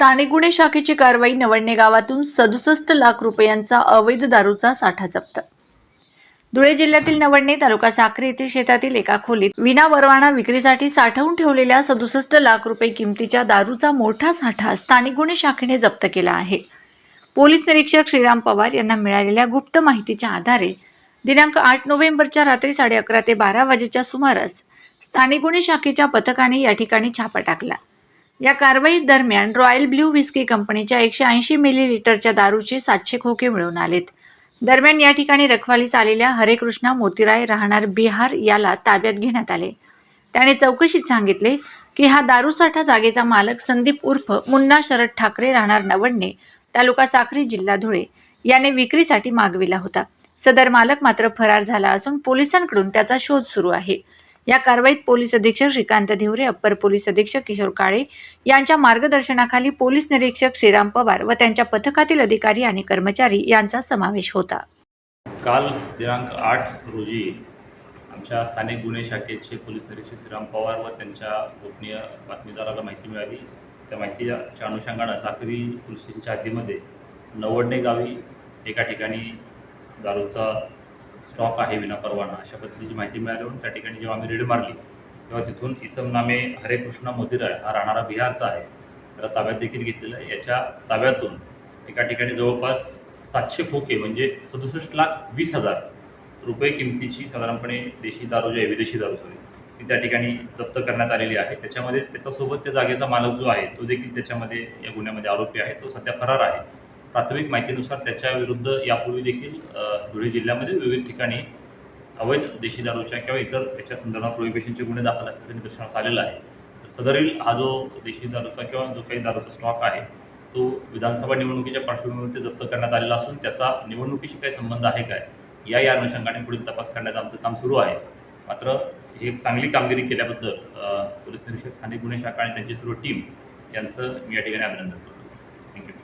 स्थानिक गुन्हे शाखेची कारवाई नवडणे गावातून सदुसष्ट लाख रुपयांचा अवैध दारूचा साठा जप्त. धुळे जिल्ह्यातील नवडणे तालुका साखरे येथील शेतातील एका खोलीत विना परवाना विक्रीसाठी साठवून ठेवलेल्या सदुसष्ट लाख रुपये किमतीच्या दारूचा मोठा साठा स्थानिक गुन्हे शाखेने जप्त केला आहे. पोलीस निरीक्षक श्रीराम पवार यांना मिळालेल्या गुप्त माहितीच्या आधारे दिनांक आठ नोव्हेंबरच्या रात्री साडे अकरा ते बारा वाजेच्या सुमारास स्थानिक गुन्हे शाखेच्या पथकाने या ठिकाणी छापा टाकला. या कारवाई दरम्यान रॉयल ब्ल्यू व्हिस्की कंपनीच्या एकशे ऐंशी मिलीलिटरच्या दारूचे सातशे खोके मिळून आलेत. दरम्यान या ठिकाणी रखवालीस आलेल्या हरेकृष्णा मोतीराय राहणार बिहार याला ताब्यात घेण्यात आले. त्याने चौकशीत सांगितले की हा दारूसाठा जागेचा मालक संदीप उर्फ मुन्ना शरद ठाकरे राहणार नवडणे तालुका साखरी जिल्हा धुळे. याने विक्रीसाठी मागविला होता. सदर मालक मात्र फरार झाला असून पोलिसांकडून त्याचा शोध सुरू आहे. या कारवाईत पोलीस अधीक्षक श्रीकांत धिवरे अप्पर पोलीस अधीक्षक किशोर काळे यांच्या मार्गदर्शनाखाली पोलीस निरीक्षक श्रीराम पवार व त्यांच्या पथकातील अधिकारी आणि कर्मचारी यांचा समावेश होता. काल दिनांक आठ रोजी आमच्या स्थानिक गुन्हे शाखेचे पोलीस निरीक्षक श्रीराम पवार व त्यांच्या गोपनीय बातमीदाराला माहिती मिळाली. त्या माहितीच्या अनुषंगानं साखरी पोलीस स्टेशनच्या हद्दीमध्ये नवडणे गावी एका ठिकाणी दारूचा स्टॉक आहे विनापरवाना अशा पद्धतीची माहिती मिळाल्यावरून त्या ठिकाणी जेव्हा आम्ही रेड मारली तेव्हा तिथून इसम नामे हरेकृष्ण मोदिराय हा राहणारा बिहारचा आहे. त्याला ताब्यात देखील घेतलेला आहे. याच्या ताब्यातून एका ठिकाणी जवळपास सातशे खोके म्हणजे सदुसष्ट लाख वीस हजार रुपये किमतीची साधारणपणे देशी दारू जी आहे विदेशी दारू सॉरी ती त्या ठिकाणी जप्त करण्यात आलेली आहे. त्याच्यामध्ये त्याच्यासोबत त्या जागेचा मालक जो आहे तो देखील त्याच्यामध्ये या गुन्ह्यामध्ये आरोपी आहे. तो सध्या फरार आहे. प्राथमिक माहितीनुसार त्याच्या विरुद्ध यापूर्वी देखील धुळे जिल्ह्यामध्ये विविध ठिकाणी अवैध देशी दारूच्या किंवा इतर याच्या संदर्भात प्रोहिबिशनचे गुन्हे दाखल असल्याचं निदर्शनास आलेलं आहे. तर सदरील हा जो देशी दारूचा किंवा जो काही दारूचा स्टॉक आहे तो विधानसभा निवडणुकीच्या पार्श्वभूमीवरती जप्त करण्यात आलेला असून त्याचा निवडणुकीशी काही संबंध आहे काय या या अनुषंगाने पुढील तपास करण्याचं आमचं काम सुरू आहे. मात्र ही एक चांगली कामगिरी केल्याबद्दल पोलीस निरीक्षक स्थानिक गुन्हे शाखा आणि त्यांची सर्व टीम यांचं मी या ठिकाणी अभिनंदन करतो. थँक्यू